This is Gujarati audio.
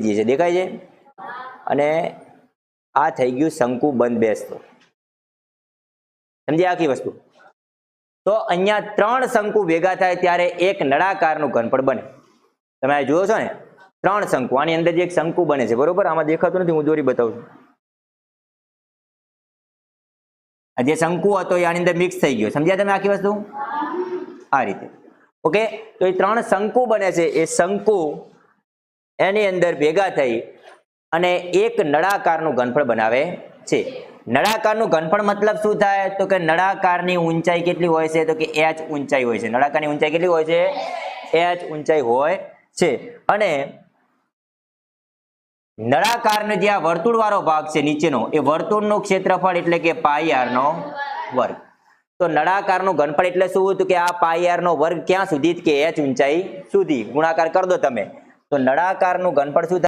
ત્રિજ્યા છે. દેખાય છે? અને આ થઈ ગયું શંકુ બંધ બેસતો. સમજી આખી વસ્તુ? તો અહીંયા ત્રણ શંકુ ભેગા થાય ત્યારે એક નળાકારનું ઘનફળ બને. તમે જુઓ છો ને? ત્રણ શંકુ. આની અંદર જે એક શંકુ બને છે. બરોબર? આમાં દેખાતું નથી. હું દોરી બતાવું છું. જે શંકુ હતો એ આની અંદર મિક્સ થઈ ગયો. સમજ્યા તમે આખી વસ્તુ? આ રીતે. ઓકે તો એ ત્રણ શંકુ બને છે. એ શંકુ એની અંદર ભેગા થઈ અને એક નળાકારનું ઘનફળ બનાવે છે. નળાકારનું ઘનફળ મતલબ શું થાય? તો કે નળાકારની ઊંચાઈ કેટલી હોય છે? તો કે એચ ઊંચાઈ હોય છે. નળાકારની ઊંચાઈ કેટલી હોય છે? એચ ઊંચાઈ હોય છે. અને નળાકારનો જે આ વર્તુળવાળો ભાગ છે નીચેનો, એ વર્તુળનું ક્ષેત્રફળ એટલે કે પાયારનો વર્ગ. તો નળાકારનું ઘનફળ એટલે શું? હતું કે આ પાયારનો વર્ગ ક્યાં સુધી? કે એચ ઊંચાઈ સુધી. ગુણાકાર કરી દો તમે. તો નળાકારનું ઘનફળ શું